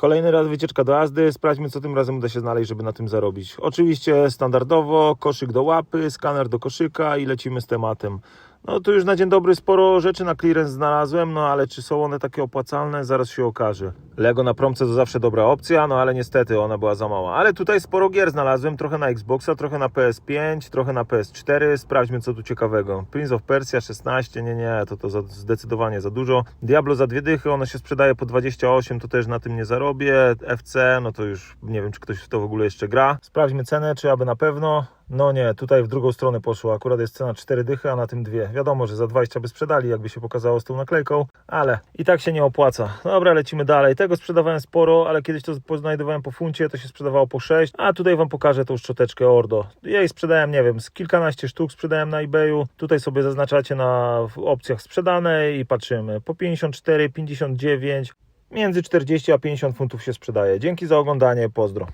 Kolejny raz wycieczka do jazdy. Sprawdźmy, co tym razem uda się znaleźć, żeby na tym zarobić. Oczywiście standardowo koszyk do łapy, skaner do koszyka i lecimy z tematem. No tu już na dzień dobry sporo rzeczy na clearance znalazłem, no ale czy są one takie opłacalne, zaraz się okaże. Lego na promce to zawsze dobra opcja, no ale niestety ona była za mała. Ale tutaj sporo gier znalazłem, trochę na Xboxa, trochę na PS5, trochę na PS4. Sprawdźmy co tu ciekawego. Prince of Persia 16, nie, nie, to to za, zdecydowanie za dużo. Diablo za dwie dychy, ono się sprzedaje po 28, to też na tym nie zarobię. FC, no to już nie wiem, czy ktoś w to w ogóle jeszcze gra. Sprawdźmy cenę, czy aby na pewno. No nie, tutaj w drugą stronę poszło. Akurat jest cena 4 dychy, a na tym dwie. Wiadomo, że za 20 by sprzedali, jakby się pokazało z tą naklejką, ale i tak się nie opłaca. Dobra, lecimy dalej. Tego sprzedawałem sporo, ale kiedyś to poznajdowałem po funcie, to się sprzedawało po 6, a tutaj Wam pokażę tą szczoteczkę Ordo. Jej sprzedałem, nie wiem, z kilkanaście sztuk sprzedałem na eBayu. Tutaj sobie zaznaczacie na opcjach sprzedane i patrzymy. Po 54, 59, między 40 a 50 funtów się sprzedaje. Dzięki za oglądanie, pozdro.